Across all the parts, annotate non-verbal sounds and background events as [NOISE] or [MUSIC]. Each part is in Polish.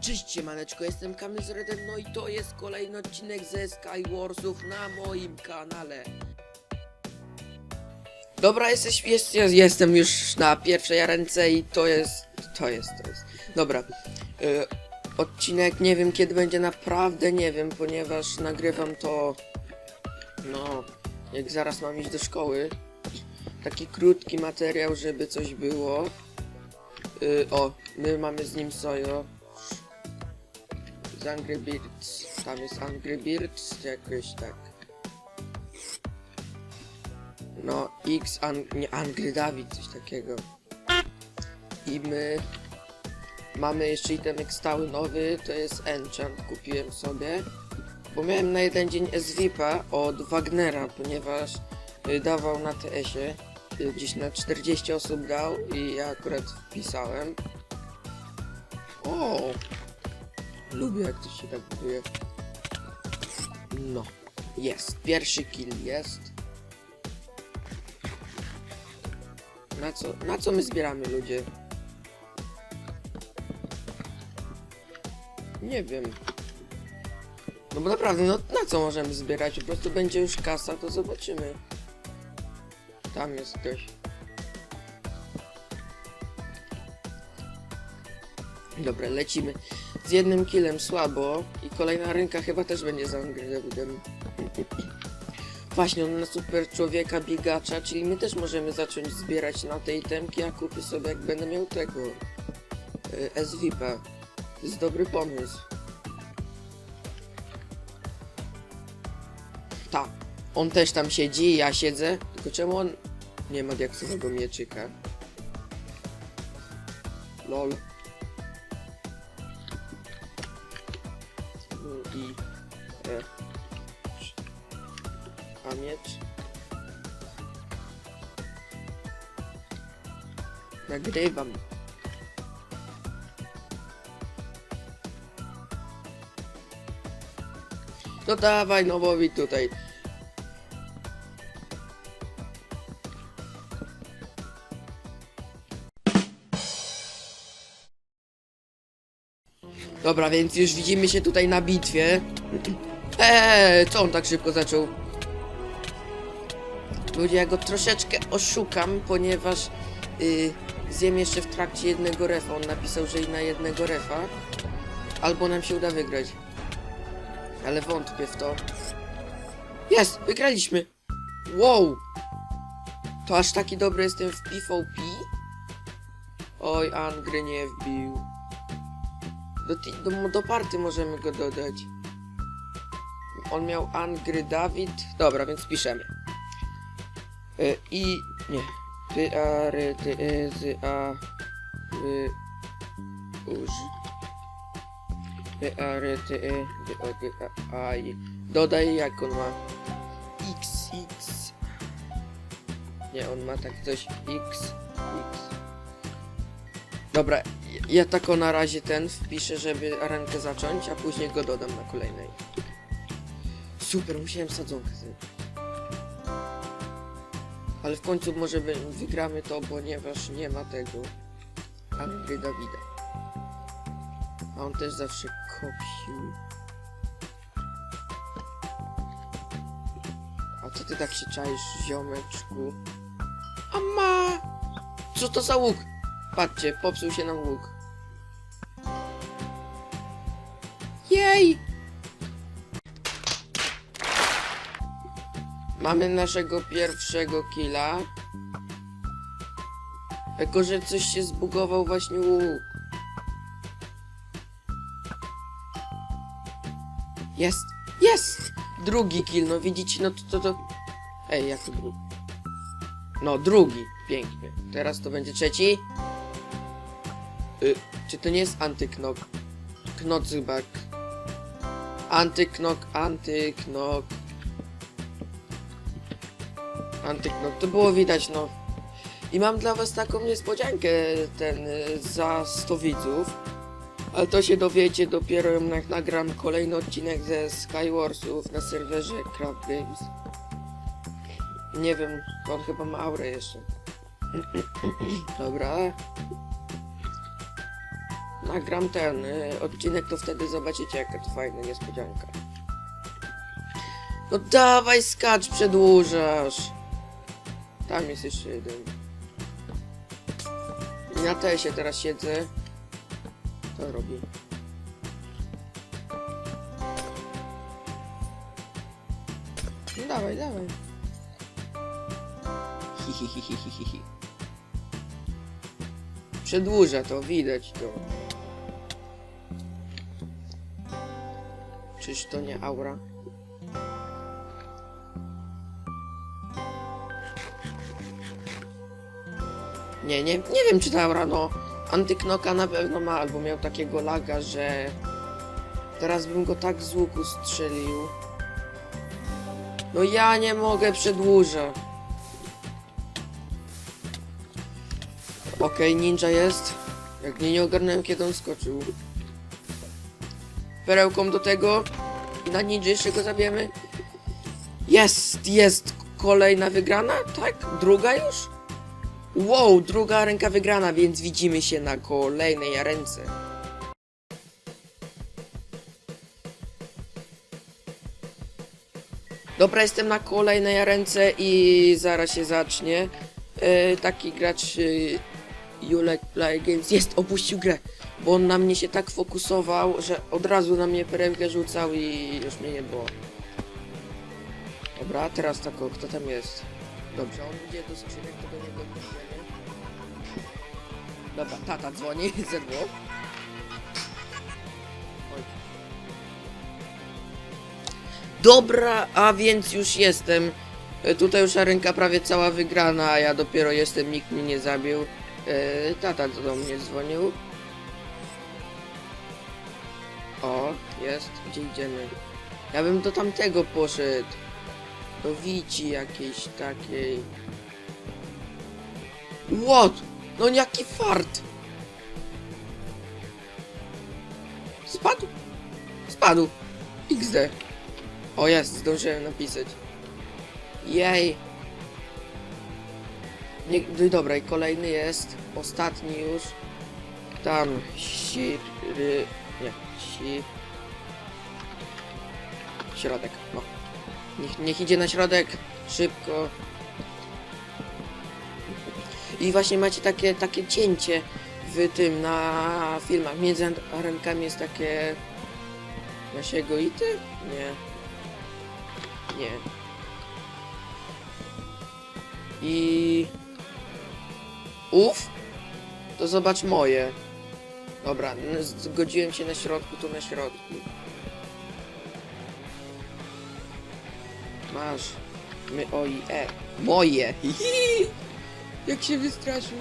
Cześć siemaneczko, jestem Kamil z no i to jest kolejny odcinek ze Skywarsów na moim kanale. Dobra, jesteś, jest, jest, jestem już na pierwszej ręce i to jest, to jest, to jest. Dobra, y, odcinek nie wiem kiedy będzie, naprawdę nie wiem, ponieważ nagrywam to, no, jak zaraz mam iść do szkoły. Taki krótki materiał, żeby coś było. Y, o, my mamy z nim sojo. Z Angry Birds. Tam jest Angry Birds, jakoś tak. No, X, An nie, Angry Dawid, coś takiego. I my mamy jeszcze itemek stały nowy, to jest Enchant, kupiłem sobie. Bo miałem na jeden dzień SVP od Wagnera, ponieważ y, dawał na TS-ie. y, Gdzieś na 40 osób dał i ja akurat wpisałem. O! Lubię jak to się tak buduje. No. Jest. Pierwszy kill jest. Na co, na co my zbieramy ludzie? Nie wiem. No bo naprawdę, no na co możemy zbierać? Po prostu będzie już kasa, to zobaczymy. Tam jest ktoś. Dobra, lecimy. Z jednym killem słabo i kolejna rynka chyba też będzie za Angry Właśnie, on na super człowieka biegacza, czyli my też możemy zacząć zbierać na tej temki, a kupię sobie jak będę miał tego y, SVP. To jest dobry pomysł. Tak, on też tam siedzi, ja siedzę, tylko czemu on nie ma diaksowego mieczyka? Lol. Nagrywam no dawaj nowowi tutaj Dobra, więc już widzimy się tutaj na bitwie. Eee, co on tak szybko zaczął? Ludzie, ja go troszeczkę oszukam, ponieważ yy, zjem jeszcze w trakcie jednego refa. On napisał, że i na jednego refa. Albo nam się uda wygrać. Ale wątpię w to. Jest! Wygraliśmy! Wow! To aż taki dobry jestem w PvP? Oj, Angry nie wbił. Do, do, do party możemy go dodać. On miał Angry Dawid. Dobra, więc piszemy. Y, I. Nie. Ty, a, ry, ty, y. Y, y, dy, a, i. Dodaj jak on ma. X, X. Nie, on ma tak coś. X, X. Dobra, ja- tako na razie ten wpiszę, żeby arenkę zacząć, a później go dodam na kolejnej. Super, musiałem sadzonkę zrobić. Ale w końcu może wy- wygramy to, ponieważ nie ma tego Angry Dawida. A on też zawsze kopił. A co ty tak się czaisz, ziomeczku? A ma! Co to za łuk? Patrzcie, popsuł się nam łuk. Jej! Mamy naszego pierwszego killa. Tylko, że coś się zbugował właśnie łuk. Jest! Jest! Drugi kill, no widzicie, no to to... to... Ej, jak to drugi? No, drugi. Pięknie. Teraz to będzie trzeci. Y, czy to nie jest antyknok? Knocback. Antyknok, antyknok. Antyknok. To było widać, no. I mam dla was taką niespodziankę, ten, y, za 100 widzów. Ale to się dowiecie dopiero jak nagram kolejny odcinek ze Skywarsów na serwerze Craft Games. Nie wiem, on chyba ma aurę jeszcze. [CLEARS THROAT] Dobra. nagram ten y, odcinek, to wtedy zobaczycie jaka to fajna niespodzianka. No dawaj skacz, przedłużasz. Tam jest jeszcze jeden. Na tesie teraz siedzę. Co robi? No dawaj, dawaj. Hi. Przedłuża to, widać to. Czyż to nie aura? Nie, nie, nie wiem czy ta aura, no. Antyknoka na pewno ma, albo miał takiego laga, że... Teraz bym go tak z łuku strzelił. No ja nie mogę, przedłuża. Okej, ninja jest. Jak nie, nie ogarnąłem kiedy on skoczył. Perełką do tego. Na ninja jeszcze go zabijemy. Jest, jest kolejna wygrana, tak? Druga już? Wow, druga ręka wygrana, więc widzimy się na kolejnej arence. Dobra, jestem na kolejnej arence i zaraz się zacznie. E, taki gracz e, Julek Play Games jest, opuścił grę, bo on na mnie się tak fokusował, że od razu na mnie perełkę rzucał i już mnie nie było. Dobra, teraz tak, o, kto tam jest? Dobrze, on idzie do skrzynek, to do niego pójdziemy. Dobra, tata dzwoni. [LAUGHS] Oj. Dobra, a więc już jestem. E, Tutaj już ręka prawie cała wygrana, a ja dopiero jestem, nikt mnie nie zabił. E, tata do mnie dzwonił. O, jest. Gdzie idziemy? Ja bym do tamtego poszedł. Do Wici jakiejś takiej. What? No jaki fart! Spadł? Spadł. XD. O jest, zdążyłem napisać. Jej. Nie, no dobra, i kolejny jest. Ostatni już. Tam. Siry. Nie. Si. Środek. No. Niech, niech idzie na środek. Szybko. I właśnie macie takie, takie cięcie w tym, na filmach. Między rękami jest takie... Nasiego-ity? Nie. Nie. I... Uf? To zobacz moje. Dobra, zgodziłem się na środku, to na środku. Masz. My, o i e. Moje! Hihi! [LAUGHS] Jak się wystraszył.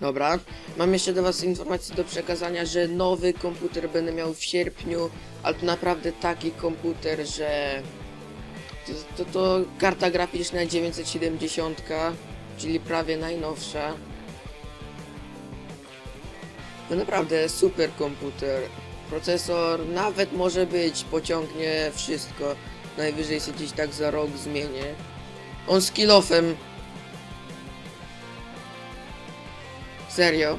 Dobra, mam jeszcze do was informację do przekazania, że nowy komputer będę miał w sierpniu, ale to naprawdę taki komputer, że to, to, to karta graficzna 970, czyli prawie najnowsza. To naprawdę super komputer. Procesor nawet może być, pociągnie wszystko. Najwyżej się gdzieś tak za rok zmienię. On z kilofem. Serio?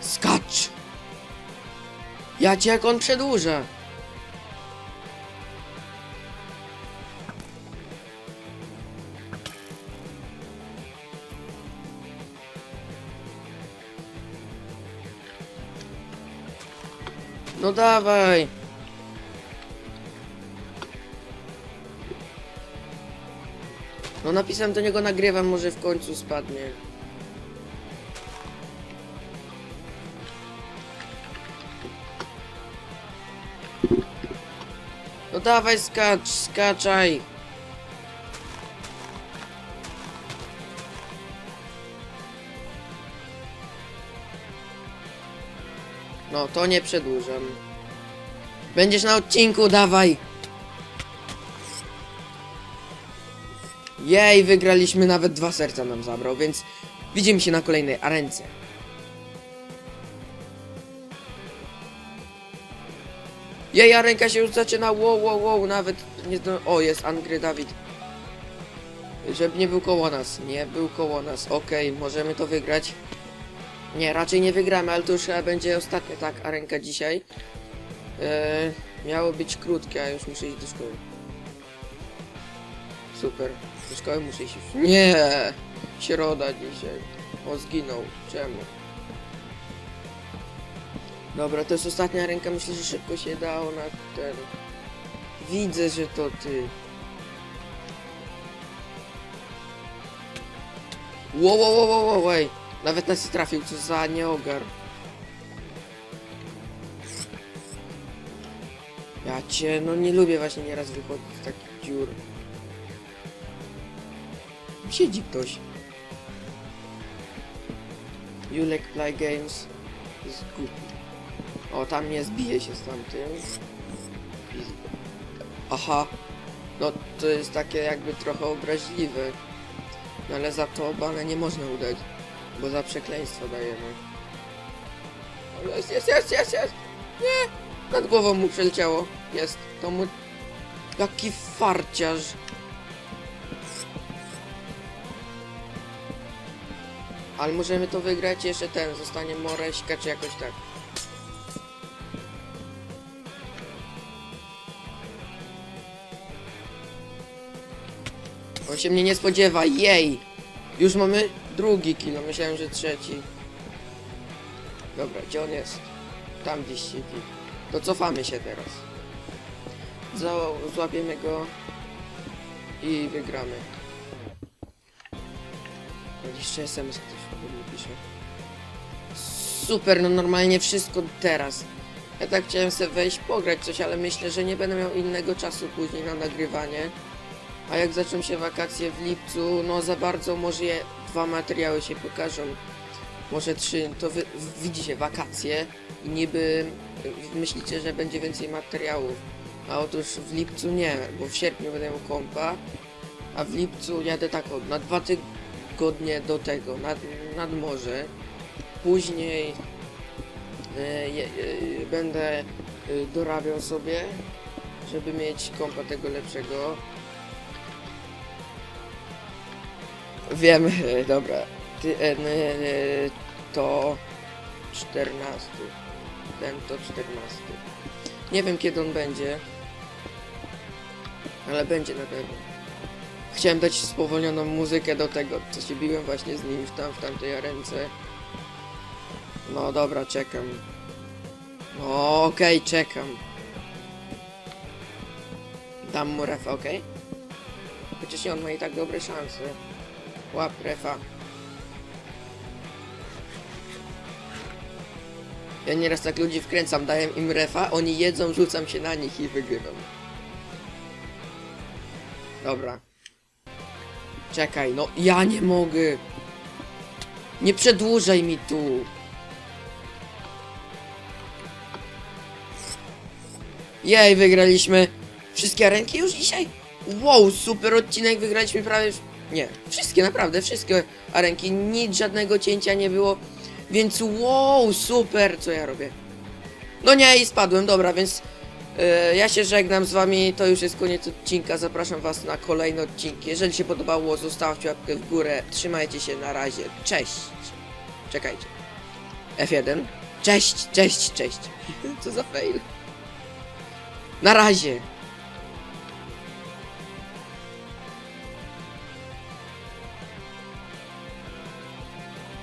Skacz! Ja cię jak on przedłuża. No dawaj! No napisałem do niego nagrywam, może w końcu spadnie. No dawaj skacz, skaczaj! No, to nie przedłużam. Będziesz na odcinku, dawaj! Jej, wygraliśmy, nawet dwa serca nam zabrał, więc widzimy się na kolejnej arence. Jej, a ręka się już zaczyna, wow, wow, wow, nawet nie zdo... O, jest Angry Dawid. Żeby nie był koło nas. Nie był koło nas. Okej, możemy to wygrać. Nie, raczej nie wygramy, ale to już chyba będzie ostatnia tak arenka dzisiaj. Eee, miało być krótkie, a już muszę iść do szkoły. Super. Do szkoły muszę iść. Nie! Środa dzisiaj. O, zginął. Czemu? Dobra, to jest ostatnia ręka. Myślę, że szybko się dało na ten... Widzę, że to ty. Wow, wow, wow, wow, wow. Nawet nas trafił, co za nieogar. Ja cię, no nie lubię właśnie nieraz wychodzić z takich dziur. Siedzi ktoś. Julek Play Games jest głupi. O, tam nie zbije się z tamtym. Aha. No, to jest takie jakby trochę obraźliwe. No ale za to bane nie można udać. Bo za przekleństwo dajemy. Jest, jest, jest, jest, jest! Nie! Nad głową mu przeleciało. Jest. To mu... Jaki farciarz. Ale możemy to wygrać jeszcze ten. Zostanie Moreśka czy jakoś tak. On się mnie nie spodziewa, jej! Już mamy drugi kilo, myślałem, że trzeci. Dobra, gdzie on jest? Tam gdzieś siedzi. To cofamy się teraz. Złapiemy go i wygramy. O, Jeszcze SMS ktoś podobnie pisze. Super, no normalnie wszystko teraz. Ja tak chciałem sobie wejść, pograć coś, ale myślę, że nie będę miał innego czasu później na nagrywanie. A jak zaczną się wakacje w lipcu, no za bardzo może je, dwa materiały się pokażą. Może trzy, to wy, widzicie wakacje i niby y, myślicie, że będzie więcej materiałów. A otóż w lipcu nie, bo w sierpniu będę miał kompa, a w lipcu jadę tak o, na dwa tygodnie do tego, nad, nad morze. Później je, y, będę dorabiał sobie, żeby mieć kompa tego lepszego. Wiem, e, dobra. Ty, e, n, e, to 14. Ten to 14. Nie wiem kiedy on będzie. Ale będzie na pewno. Chciałem dać spowolnioną muzykę do tego, co się biłem właśnie z nim w, tam, w tamtej ręce. No dobra, czekam. No okej, czekam. Dam mu refa, okej? Chociaż nie, on ma i tak dobre szanse. Łap refa. Ja nieraz tak ludzi wkręcam, daję im refa, oni jedzą, rzucam się na nich i wygrywam. Dobra. Czekaj, no ja nie mogę. Nie przedłużaj mi tu. Jej, wygraliśmy. Wszystkie arenki już dzisiaj? Wow, super odcinek, wygraliśmy prawie... Nie, wszystkie, naprawdę, wszystkie arenki, nic, żadnego cięcia nie było, więc wow, super, co ja robię. No nie, i spadłem, dobra, więc e, ja się żegnam z wami, to już jest koniec odcinka, zapraszam was na kolejne odcinki. Jeżeli się podobało, zostawcie łapkę w górę, trzymajcie się, na razie, cześć. Czekajcie. F1. Cześć, cześć, cześć. [LAUGHS] Co za fail. Na razie.